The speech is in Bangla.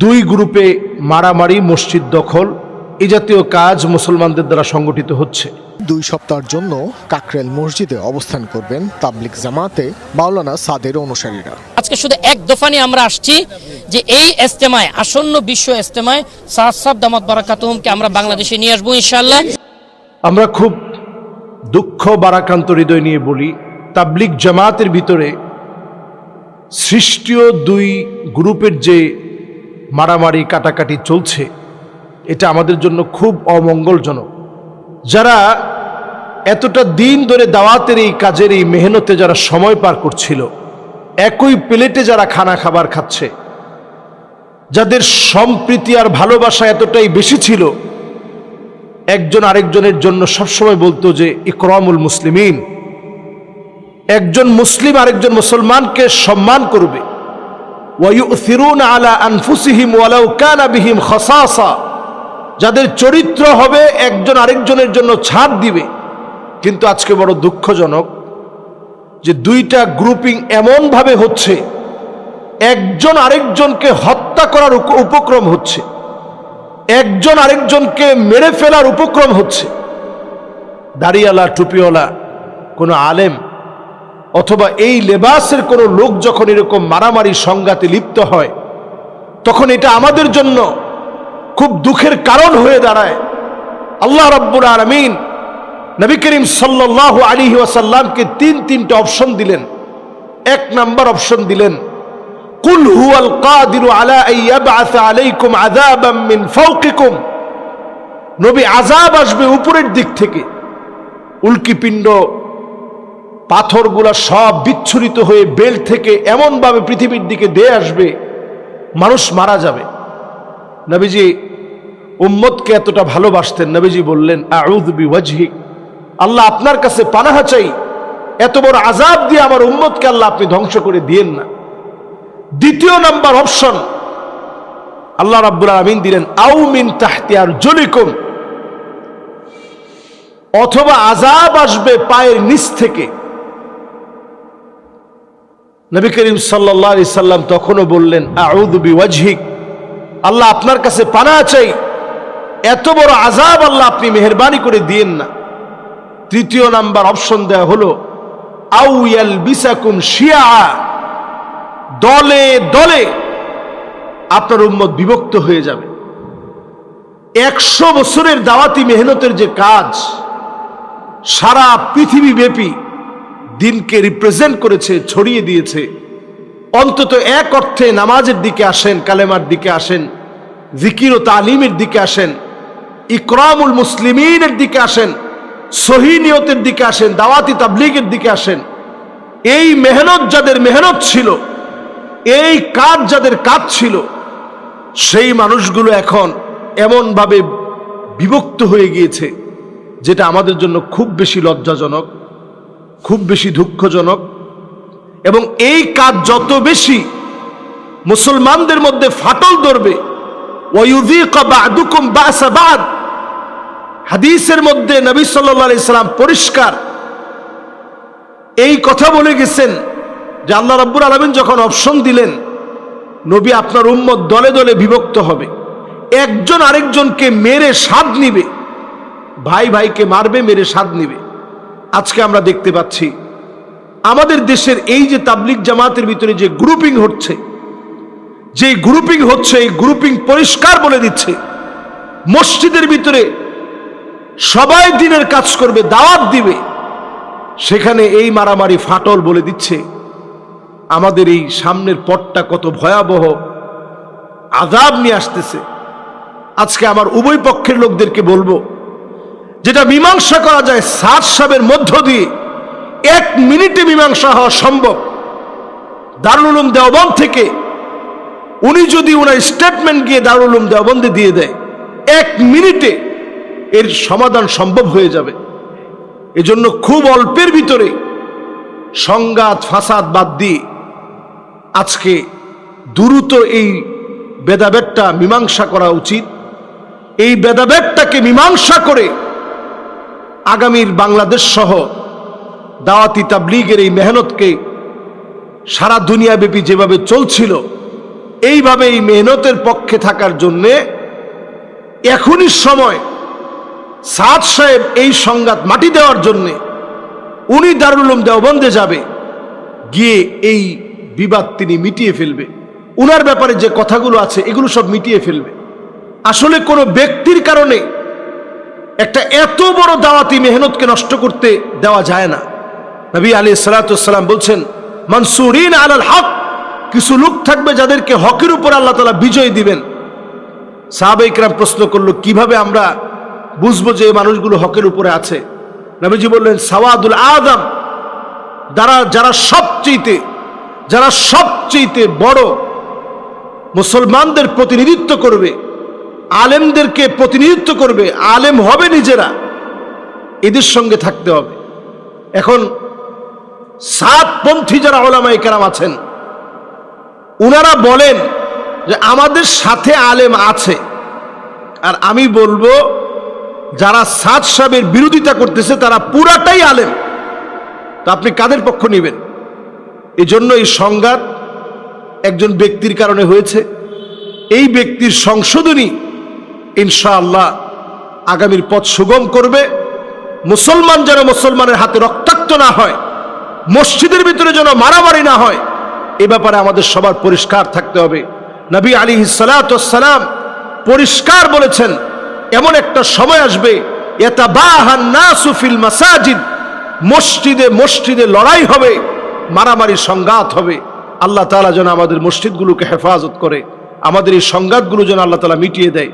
দুই গ্রুপে মারামারি মসজিদ দখল এই জাতীয় কাজ মুসলমানদের দ্বারা সংগঠিত হচ্ছে। দুই সপ্তাহের জন্য কাকরেল মসজিদে অবস্থান করবেন তাবলিক জামাতে মাওলানা সাদের অনুসারীরা। আজকে শুধু এক দফা নিয়ে আমরা আসছি যে এই এস্তেমায় আসন্ন বিশ্ব এস্তেমায় সাদ সাব দামাত বারাকাতুমকে আমরা বাংলাদেশে নিয়ে আসব ইনশাল্লাহ আমরা খুব দুঃখ বারাকান্ত হৃদয় নিয়ে বলি তাবলিক জামাতের ভিতরে সৃষ্টীয় দুই গ্রুপের যে মারামারি, কাটাকাটি চলছে। এটা আমাদের জন্য খুব অমঙ্গলজনক। যারা এতটা দিন ধরে দাওয়াতের এই কাজের এই মেহনতে যারা সময় পার করছিল, একই প্লেটে যারা খানা খাবার খাচ্ছে, যাদের সম্প্রীতি আর ভালোবাসা এতটাই বেশি ছিল, একজন আরেকজনের জন্য সবসময় বলতো যে, ইকরামুল মুসলিমিন, একজন মুসলিম আরেকজন মুসলমানকে সম্মান করবে। ওয়ায়ুথিরুন আলা আনফুসিহিম ওয়ালাউ বিহিম খসাসা যাদের চরিত্র হবে, একজন আরেকজনের জন্য ছাড় দিবে। কিন্তু আজকে বড় দুঃখজনক যে দুইটা গ্রুপিং এমনভাবে হচ্ছে, একজন আরেকজনকে হত্যা করার উপ- উপক্রম হচ্ছে, একজন আরেকজনকে মেরে ফেলার উপক্রম হচ্ছে। দাড়িওয়ালা টুপিওয়ালা, কোনো আলেম অথবা এই লেবাসের কোনো লোক যখন এরকম মারামারি সংঘাতে লিপ্ত হয়, তখন এটা আমাদের জন্য খুব দুঃখের কারণ হয়ে দাঁড়ায়। আল্লাহ রব্বুর আলমিন নবী করিম সাল্লাহ আলী ওয়াসাল্লামকে তিন তিনটা অপশন দিলেন। এক নাম্বার অপশন দিলেন, কুল হুয়াল কাদিরু আলা আলাইকুম আযাবাম মিন ফাওকিকুম। নবী আযাব আসবে উপরের দিক থেকে। উল্কিপিণ্ড পাথরগুলা সব বিচ্ছুরিত হয়ে বেল থেকে এমনভাবে পৃথিবীর দিকে দিয়ে আসবে, মানুষ মারা যাবে। নবীজি উম্মতকে এতটা ভালোবাসতেন। নবীজি বললেন আউদ বি ওয়াজহিক আল্লাহ আপনার কাছে পানাহা চাই। এত বড় আজাব দিয়ে আমার উম্মতকে আল্লাহ আপনি ধ্বংস করে দিয়েন না। দ্বিতীয় নাম্বার অপশন, আল্লাহ রাব্বুল আলামিন দিলেন, আউ মিন তাহতিয়ার জলিকুম অথবা আজাব আসবে পায়ের নিচ থেকে। নবী করিম আলাইহি সাল্লাম তখনও বললেন, আউযু বিওয়াজহিক, আল্লাহ আপনার কাছে পানা চাই। এত বড় আজাব আল্লাহ আপনি মেহেরবানি করে দিয়েন না। তৃতীয় নাম্বার অপশন দেয়া হলো, আউ ইয়ালবিসাকুম শিয়া, দলে দলে আপনার উম্মত বিভক্ত হয়ে যাবে। একশো বছরের দাওয়াতি মেহনতের যে কাজ, সারা পৃথিবী ব্যাপী দিনকে রিপ্রেজেন্ট করেছে, ছড়িয়ে দিয়েছে। অন্তত এক অর্থে নামাজের দিকে আসেন, কালেমার দিকে আসেন, জিকির ও তালিমের দিকে আসেন, ইকরামুল মুসলিমিনের দিকে আসেন সহিনিয়তের দিকে আসেন, দাওয়াতি তাবলিগের দিকে আসেন। এই মেহনত যাদের মেহনত ছিল, এই কাজ যাদের কাজ ছিল, সেই মানুষগুলো এখন এমনভাবে বিভক্ত হয়ে গিয়েছে, যেটা আমাদের জন্য খুব বেশি লজ্জাজনক। খুব বেশি দুঃখজনক। এবং এই কাজ যত বেশি মুসলমানদের মধ্যে ফাটল ধরবে হাদিসের মধ্যে নবী আলাইহি সাল্লাম পরিষ্কার এই কথা বলে গেছেন যে আল্লাহ রাব্বুল আলামিন যখন অপশন দিলেন, নবী আপনার উম্মত দলে দলে বিভক্ত হবে। একজন আরেকজনকে মেরে স্বাদ নিবে, ভাই ভাইকে মারবে, মেরে স্বাদ নিবে। আজকে আমরা দেখতে পাচ্ছি, আমাদের দেশের এই যে তাবলিক জামাতের ভিতরে যে গ্রুপিং হচ্ছে, যে গ্রুপিং হচ্ছে, এই গ্রুপিং পরিষ্কার বলে দিচ্ছে, মসজিদের ভিতরে সবাই দিনের কাজ করবে, দাওয়াত দিবে, সেখানে এই মারামারি ফাটল বলে দিচ্ছে, আমাদের এই সামনের পথটা কত ভয়াবহ আজাব নিয়ে আসতেছে। আজকে আমার উভয় পক্ষের লোকদেরকে বলব যেটা মীমাংসা করা যায় সাত সাবের মধ্য দিয়ে, এক মিনিটে মীমাংসা হওয়া সম্ভব। দারুল উলুম দেওবন্দ থেকে উনি যদি ওনার স্টেটমেন্ট গিয়ে দারুল উলুম দেওবন্দে দিয়ে দেয়, এক মিনিটে এর সমাধান সম্ভব হয়ে যাবে। এজন্য খুব অল্পের ভিতরে সংঘাত, ফাসাদ বাদ দিয়ে আজকে দ্রুত এই বেদাবেদটা মীমাংসা করা উচিত। এই বেদাবেদটাকে মীমাংসা করে আগামীর বাংলাদেশ সহ দাওয়াতি তাবলিগের এই মেহনতকে সারা দুনিয়াব্যাপী যেভাবে চলছিল এইভাবে এই মেহনতের পক্ষে থাকার জন্যে এখনই সময় সাদ সাহেব এই সংঘাত মাটি দেওয়ার জন্যে উনি দারুল উলুম দেওবন্দে যাবে, গিয়ে এই বিবাদ তিনি মিটিয়ে ফেলবে। উনার ব্যাপারে যে কথাগুলো আছে, এগুলো সব মিটিয়ে ফেলবে। আসলে কোনো ব্যক্তির কারণে একটা এত বড় দাওয়াতি মেহনতকে নষ্ট করতে দেওয়া যায় না। নবী আলী সালাতাম বলছেন, মনসুরিন আলাল হক কিছু লোক থাকবে যাদেরকে হকের উপর আল্লাহ তালা বিজয় দিবেন। সাহাবে ইকরাম প্রশ্ন করল, কীভাবে আমরা বুঝব যে এই মানুষগুলো হকের উপরে আছে? নবীজি বললেন, সাওয়াদুল আদম, যারা যারা সবচেয়েতে যারা সবচেয়েতে বড় মুসলমানদের প্রতিনিধিত্ব করবে আলেমদেরকে প্রতিনিধিত্ব করবে, আলেম হবে নিজেরা। এদের সঙ্গে থাকতে হবে। এখন সাতপন্থী যারা ওলামাই কেরাম আছেন, উনারা বলেন যে আমাদের সাথে আলেম আছে। আর আমি বলব, যারা সাত সাহেবের বিরোধিতা করতেছে, তারা পুরাটাই আলেম। তো আপনি কাদের পক্ষ নেবেন? এই জন্য এই সংঘাত একজন ব্যক্তির কারণে হয়েছে। এই ব্যক্তির সংশোধনী ইনশাআল্লাহ আগামীর পথ সুগম করবে। মুসলমান যেন মুসলমানের হাতে রক্তাক্ত না হয়, মসজিদের ভিতরে যেন মারামারি না হয়, এ ব্যাপারে আমাদের সবার পরিষ্কার থাকতে হবে। নবী আলী সালাম পরিষ্কার বলেছেন, এমন একটা সময় আসবে এটা সুফিল মাসাজিদ, মসজিদে মসজিদে লড়াই হবে মারামারি সংঘাত হবে। আল্লাহ তাআলা যেন আমাদের মসজিদগুলোকে হেফাজত করে, আমাদের এই সংঘাতগুলো যেন আল্লাহ তাআলা মিটিয়ে দেয়।